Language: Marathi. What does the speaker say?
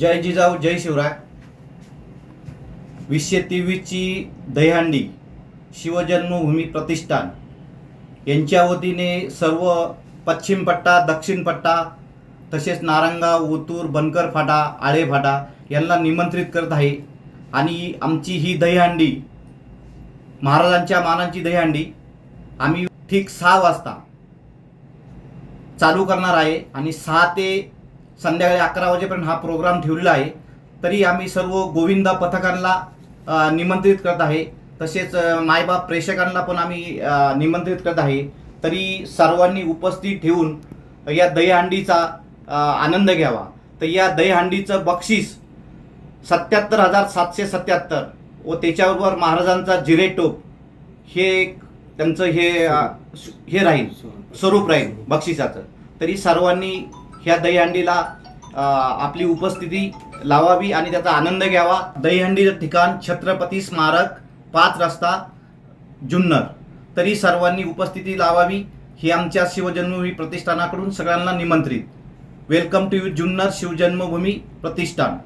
जय जिजाऊ जय शिवराय. वीसशे तेवीसची दहीहंडी शिवजन्मभूमी प्रतिष्ठान. यांच्या वतीने सर्व पश्चिम पट्टा दक्षिण पट्टा तसेच नारंगा ओतूर बनकर फाटा आळे फाटा यांना निमंत्रित करत आहे. आणि आमची ही दहीहंडी महाराजांच्या मानांची दहीहंडी आम्ही ठीक सहा वाजता चालू करणार आहे. आणि सहा ते संध्याकाळी अकरा वाजेपर्यंत हा प्रोग्राम ठेवलेला आहे. तरी आम्ही सर्व गोविंदा पथकांना निमंत्रित करत आहे. तसेच मायबाप प्रेक्षकांना पण आम्ही निमंत्रित करत आहे. तरी सर्वांनी उपस्थित ठेवून या दहीहंडीचा आनंद घ्यावा. तर या दहीहंडीचं बक्षीस सत्याहत्तर हजार सातशे सत्याहत्तर व त्याच्याबरोबर महाराजांचा जिरेटोप हे एक त्यांचं हे हे राहील. स्वरूप राहील बक्षिसाचं. तरी सर्वांनी ह्या दहीहंडीला आपली उपस्थिती लावावी आणि त्याचा आनंद घ्यावा. दहीहंडीचं ठिकाण छत्रपती स्मारक पाच रस्ता जुन्नर. तरी सर्वांनी उपस्थिती लावावी ही आमच्या शिवजन्मभूमी प्रतिष्ठानाकडून सगळ्यांना निमंत्रित. Welcome to Junnar Shivjanmabhoomi Pratishthan.